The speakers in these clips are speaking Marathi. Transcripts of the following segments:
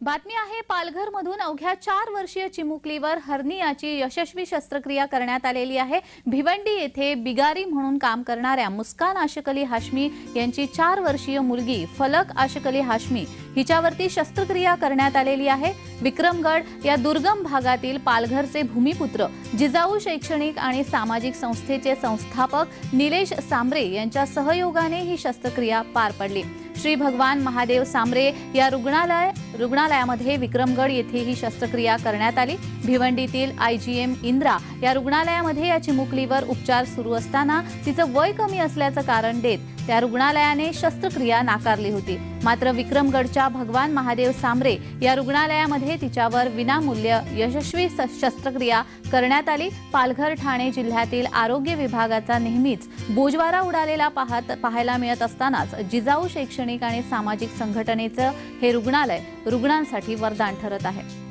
बातमी आहे पालघरमधून अवघ्या चार वर्षीय चिमुकलीवर हर्नियाची यशस्वी शस्त्रक्रिया करण्यात आलेली आहे. भिवंडी येथे बिगारी म्हणून काम करणाऱ्या मुस्कान आशिक अली हाशमी यांची चार वर्षीय मुलगी फलक आशिक अली हाशमी हिच्यावरती शस्त्रक्रिया करण्यात आलेली आहे. विक्रमगड या दुर्गम भागातील पालघरचे भूमिपुत्र जिजाऊ शैक्षणिक आणि सामाजिक संस्थेचे संस्थापक निलेश सांबरे यांच्या सहयोगाने ही शस्त्रक्रिया पार पडली. श्री भगवान महादेव सांबरे या रुग्णालय रुग्णालयामध्ये विक्रमगड येथे ही शस्त्रक्रिया करण्यात आली. भिवंडीतील आय जी एम इंद्रा या रुग्णालयामध्ये या चिमुकलीवर उपचार सुरू असताना तिचं वय कमी असल्याचं कारण देत त्या रुग्णालयाने शस्त्रक्रिया नाकारली होती. मात्र विक्रमगडच्या भगवान महादेव सांबरे या रुग्णालयामध्ये तिच्यावर विनामूल्य यशस्वी स- शस्त्रक्रिया करण्यात आली. पालघर ठाणे जिल्ह्यातील आरोग्य विभागाचा नेहमीच बोजवारा उडालेला पाहत पाहायला मिळत असतानाच जिजाऊ शैक्षणिक आणि सामाजिक संघटनेचं हे रुग्णालय रुग्णांसाठी वरदान ठरत आहे.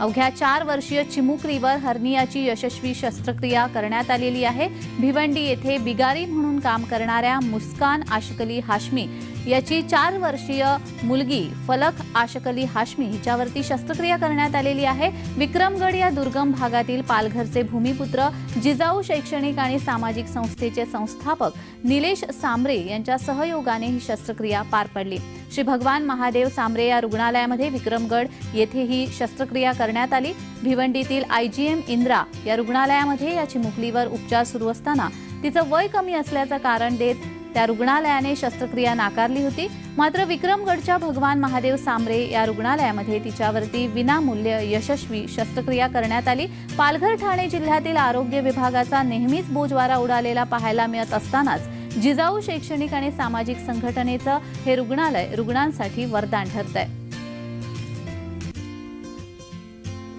अवघ्या चार वर्षीय चिमुकरीवर हर्नियाची यशस्वी शस्त्रक्रिया करण्यात आलेली आहे. भिवंडी येथे बिगारी म्हणून काम करणाऱ्या मुस्कान आशकली हाशमी याची चार वर्षीय मुलगी फलक आशकली हाशमी हिच्यावरती शस्त्रक्रिया करण्यात आलेली आहे. विक्रमगड या दुर्गम भागातील पालघरचे भूमिपुत्र जिजाऊ शैक्षणिक आणि सामाजिक संस्थेचे संस्थापक निलेश सांबरे यांच्या सहयोगाने ही शस्त्रक्रिया पार पडली. श्री भगवान महादेव सांबरे या रुग्णालयामध्ये विक्रमगड येथे ही शस्त्रक्रिया करण्यात आली. भिवंडीतील आयजीएम इंद्रा या रुग्णालयामध्ये या चिमुकलीवर उपचार सुरू असताना तिचं वय कमी असल्याचं कारण देत त्या रुग्णालयाने शस्त्रक्रिया नाकारली होती. मात्र विक्रमगडच्या भगवान महादेव सांबरे या रुग्णालयामध्ये तिच्यावरती विनामूल्य यशस्वी शस्त्रक्रिया करण्यात आली. पालघर ठाणे जिल्ह्यातील आरोग्य विभागाचा नेहमीच बोजवारा उडालेला पाहायला मिळत असतानाच जिजाऊ शैक्षणिक आणि सामाजिक संघटनेचं हे रुग्णालय रुग्णांसाठी वरदान ठरत आहे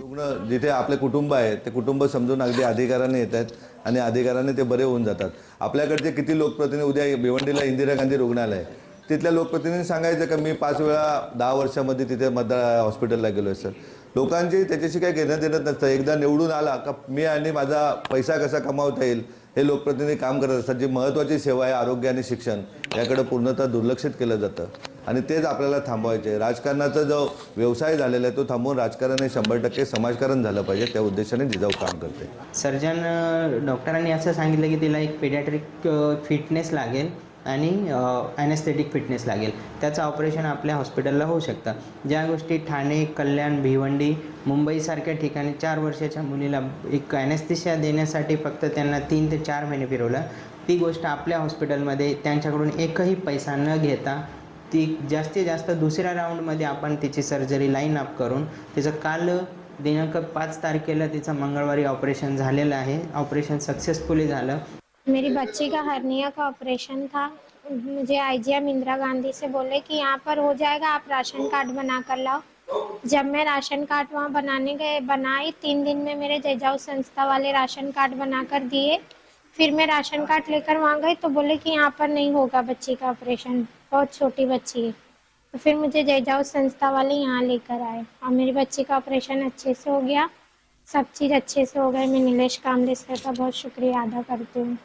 रुग्ण जिथे आपले कुटुंब आहे ते कुटुंब समजून अगदी अधिकाराने आहेत. आणि अधिकाराने ते बरे होऊन जातात. आपल्याकडचे किती लोकप्रतिनिधी उद्या भिवंडीला इंदिरा गांधी रुग्णालय तिथल्या लोकप्रतिनिधी सांगायचं का मी पाच वेळा दहा वर्षामध्ये तिथे मतदार हॉस्पिटलला गेलो आहे सर. लोकांची त्याच्याशी काही घेणं देणं नसतं. एकदा निवडून आला का मी आणि माझा पैसा कसा कमावता येईल हे लोकप्रतिनिधी काम करत असतात. जी महत्त्वाची सेवा आहे आरोग्य आणि शिक्षण याकडे पूर्णतः दुर्लक्षित केलं जातं. आणि तेच आपल्याला थांबवायचे. राजकारणाचा जो व्यवसाय झालेला आहे तो थांबवून राजकारण हे शंभर टक्के समाजकारण झालं पाहिजे त्या उद्देशाने जिजाऊ काम करते. सर्जन डॉक्टरांनी असं सांगितलं की तिला एक पेडियाट्रिक फिटनेस लागेल आणि ॲनेस्थेटिक फिटनेस लागेल. त्याचं ऑपरेशन आपल्या हॉस्पिटलला होऊ शकतं. ज्या गोष्टी ठाणे कल्याण भिवंडी मुंबईसारख्या ठिकाणी चार वर्षाच्या मुलीला एक ॲनेस्थेशिया देण्यासाठी फक्त त्यांना तीन ते चार महिने फिरवलं ती गोष्ट आपल्या हॉस्पिटलमध्ये त्यांच्याकडून एकही पैसा न घेता ती जास्तीत जास्त दुसऱ्या राऊंडमध्ये आपण तिची सर्जरी लाईन अप करून तिचं काल दिनांक पाच तारखेला तिचं मंगळवारी ऑपरेशन झालेलं आहे. ऑपरेशन सक्सेसफुली झालं. मेरी बच्ची का हर्निया का ऑपरेशन था? मुझे आईजीएम इंदिरा गांधी से बोले कि यहाँ पर हो जाएगा आप राशन कार्ड बना कर लाओ। जब मैं राशन कार्ड वहाँ बनाने गए बनाई तीन दिन में मेरे जयजाऊ संस्था वाले राशन कार्ड बना कर दिए। फिर मैं राशन कार्ड लेकर वहाँ गई तो बोले कि यहाँ पर नहीं होगा बच्ची का ऑपरेशन, बहुत छोटी बच्ची है। तो फिर मुझे जयजाऊ संस्था वाले यहाँ लेकर आए और मेरी बच्ची का ऑपरेशन अच्छे से हो गया, सब चीज़ अच्छे से हो गए मैं नीलेश कामले सर का बहुत शुक्रिया अदा करती हूँ।